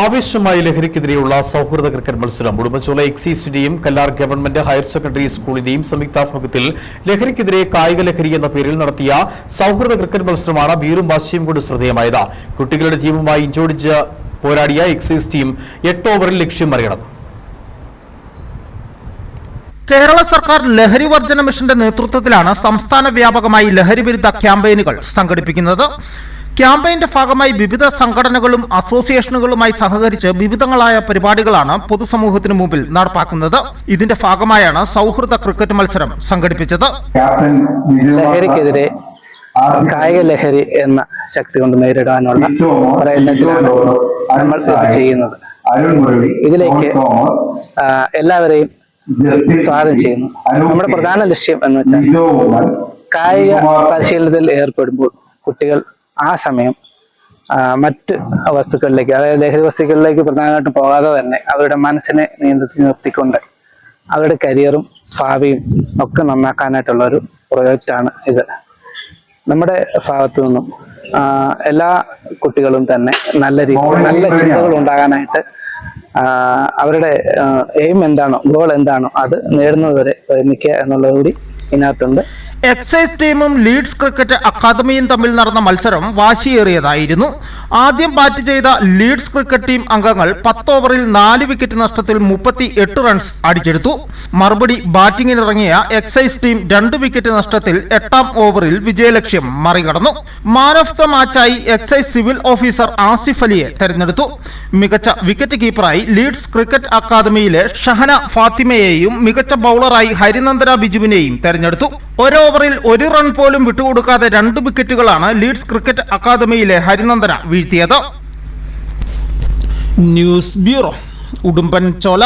ആവേശമായ ലഹരിക്കെതിരെയുള്ള സൗഹൃദ ക്രിക്കറ്റ് മത്സരം. ഉടുമ്പച്ചോല എക്സൈസിന്റെയും കല്ലാർ ഗവൺമെന്റ് ഹയർ സെക്കൻഡറി സ്കൂളിന്റെയും സംയുക്താഭിമുഖ്യത്തിൽ ലഹരിക്കെതിരെ കായിക ലഹരി എന്ന പേരിൽ നടത്തിയ സൗഹൃദ ക്രിക്കറ്റ് മത്സരമാണ് വീറും വാശിയും കൊണ്ട് ശ്രദ്ധേയമായത്. കുട്ടികളുടെ ടീമുമായി ഇഞ്ചോടിച്ച് പോരാടിയ എക്സൈസ് ടീം എട്ട് ഓവറിൽ ലക്ഷ്യം മറികടന്നു. കേരള സർക്കാർ ലഹരി വർജന മിഷന്റെ നേതൃത്വത്തിലാണ് സംസ്ഥാന വ്യാപകമായി ലഹരി വിരുദ്ധ ക്യാമ്പയിനുകൾ സംഘടിപ്പിക്കുന്നത്. ക്യാമ്പയിന്റെ ഭാഗമായി വിവിധ സംഘടനകളും അസോസിയേഷനുകളുമായി സഹകരിച്ച് വിവിധങ്ങളായ പരിപാടികളാണ് പൊതുസമൂഹത്തിന് മുമ്പിൽ നടപ്പാക്കുന്നത്. ഇതിന്റെ ഭാഗമായാണ് സൗഹൃദ ക്രിക്കറ്റ് മത്സരം സംഘടിപ്പിച്ചത്. ക്യാപ്റ്റൻ ലഹരിക്കെതിരെ കായിക ലഹരി എന്ന ശക്തി കൊണ്ട് നേരിടാനുള്ള പ്രയത്നത്തിലാണ് നമ്മൾ ഇത് ചെയ്യുന്നത്. അരുൺ മുരളി ഇതിലേക്ക് എല്ലാവരെയും സ്വാഗതം ചെയ്യുന്നു. നമ്മുടെ പ്രധാന ലക്ഷ്യം എന്ന് വെച്ചാൽ കായിക പരിശീലനത്തിൽ ഏർപ്പെടുമ്പോൾ കുട്ടികൾ ആ സമയം മറ്റ് വസ്തുക്കളിലേക്ക് അതായത് ലഹരി വസ്തുക്കളിലേക്ക് പ്രധാനമായിട്ടും പോകാതെ തന്നെ അവരുടെ മനസ്സിനെ നിയന്ത്രിച്ച് നിർത്തിക്കൊണ്ട് അവരുടെ കരിയറും ഭാവിയും ഒക്കെ നന്നാക്കാനായിട്ടുള്ള ഒരു പ്രൊജക്റ്റാണ് ഇത്. നമ്മുടെ ഭാഗത്തു നിന്നും എല്ലാ കുട്ടികളും തന്നെ നല്ല രീതിയിൽ നല്ല ചിന്തകൾ ഉണ്ടാകാനായിട്ട് അവരുടെ എയിം എന്താണോ ഗോൾ എന്താണോ അത് നേടുന്നതുവരെ പരിമിക്കുക എന്നുള്ളത് കൂടി ഇതിനകത്തുണ്ട്. എക്സൈസ് ടീമും ലീഡ്സ് ക്രിക്കറ്റ് അക്കാദമിയും തമ്മിൽ നടന്ന മത്സരം വാശിയേറിയതായിരുന്നു. ആദ്യം ബാറ്റ് ചെയ്ത ലീഡ്സ് ക്രിക്കറ്റ് ടീം അംഗങ്ങൾ പത്ത് ഓവറിൽ നാല് വിക്കറ്റ് നഷ്ടത്തിൽ മുപ്പത്തി എട്ട് റൺസ് അടിച്ചെടുത്തു. മറുപടി ബാറ്റിംഗിനിറങ്ങിയ എക്സൈസ് ടീം രണ്ട് വിക്കറ്റ് നഷ്ടത്തിൽ എട്ടാം ഓവറിൽ വിജയലക്ഷ്യം മറികടന്നു. മാൻ ഓഫ് ദ മാച്ചായി എക്സൈസ് സിവിൽ ഓഫീസർ ആസിഫ് അലിയെ തെരഞ്ഞെടുത്തു. മികച്ച വിക്കറ്റ് കീപ്പറായി ലീഡ്സ് ക്രിക്കറ്റ് അക്കാദമിയിലെ ഷഹന ഫാത്തിമയെയും മികച്ച ബൗളറായി ഹരിനന്ദന ബിജുവിനെയും തെരഞ്ഞെടുത്തു. ഒരു ഓവറിൽ ഒരു റൺ പോലും വിട്ടുകൊടുക്കാതെ രണ്ട് വിക്കറ്റുകളാണ് ലീഡ്സ് ക്രിക്കറ്റ് അക്കാദമിയിലെ ഹരിനന്ദന വീഴ്ത്തിയത്. News bureau Udumban Chola.